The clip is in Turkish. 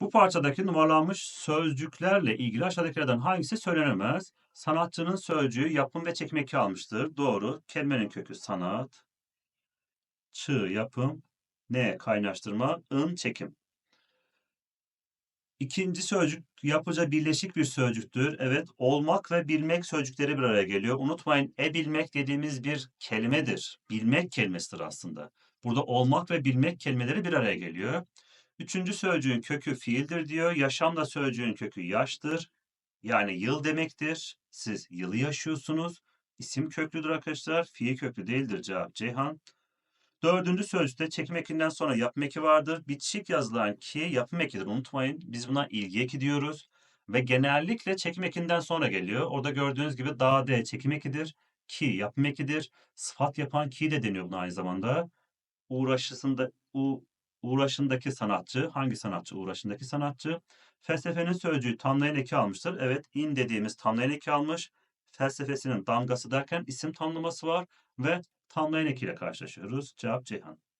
Bu parçadaki numaralanmış sözcüklerle ilgili aşağıdakilerden hangisi söylenemez? Sanatçının sözcüğü yapım ve çekim eki almıştır. Doğru. Kelimenin kökü sanat. Çığ yapım. Ne kaynaştırma. ın çekim. İkinci sözcük yapıca birleşik bir sözcüktür. Evet, olmak ve bilmek sözcükleri bir araya geliyor. Unutmayın, e bilmek dediğimiz bir kelimedir. Bilmek kelimesidir aslında. Burada olmak ve bilmek kelimeleri bir araya geliyor. Üçüncü sözcüğün kökü fiildir diyor. Yaşam da sözcüğün kökü yaştır. Yani yıl demektir. Siz yılı yaşıyorsunuz. İsim köklüdür arkadaşlar. Fiil köklü değildir cevap Ceyhan. Dördüncü sözcükte çekim ekinden sonra yapım eki vardır. Bitişik yazılan ki yapım ekidir. Unutmayın biz buna ilgi eki diyoruz. Ve genellikle çekim ekinden sonra geliyor. Orada gördüğünüz gibi da de çekim ekidir. Ki yapım ekidir. Sıfat yapan ki de deniyor buna aynı zamanda. Uğraşısında u, uğraşındaki sanatçı. Hangi sanatçı? Uğraşındaki sanatçı. Felsefenin sözcüğü tamlayan eki almıştır. Evet in dediğimiz tamlayan eki almış. Felsefesinin damgası derken isim tamlaması var ve tamlayan ekiyle karşılaşıyoruz. Cevap Ceyhan.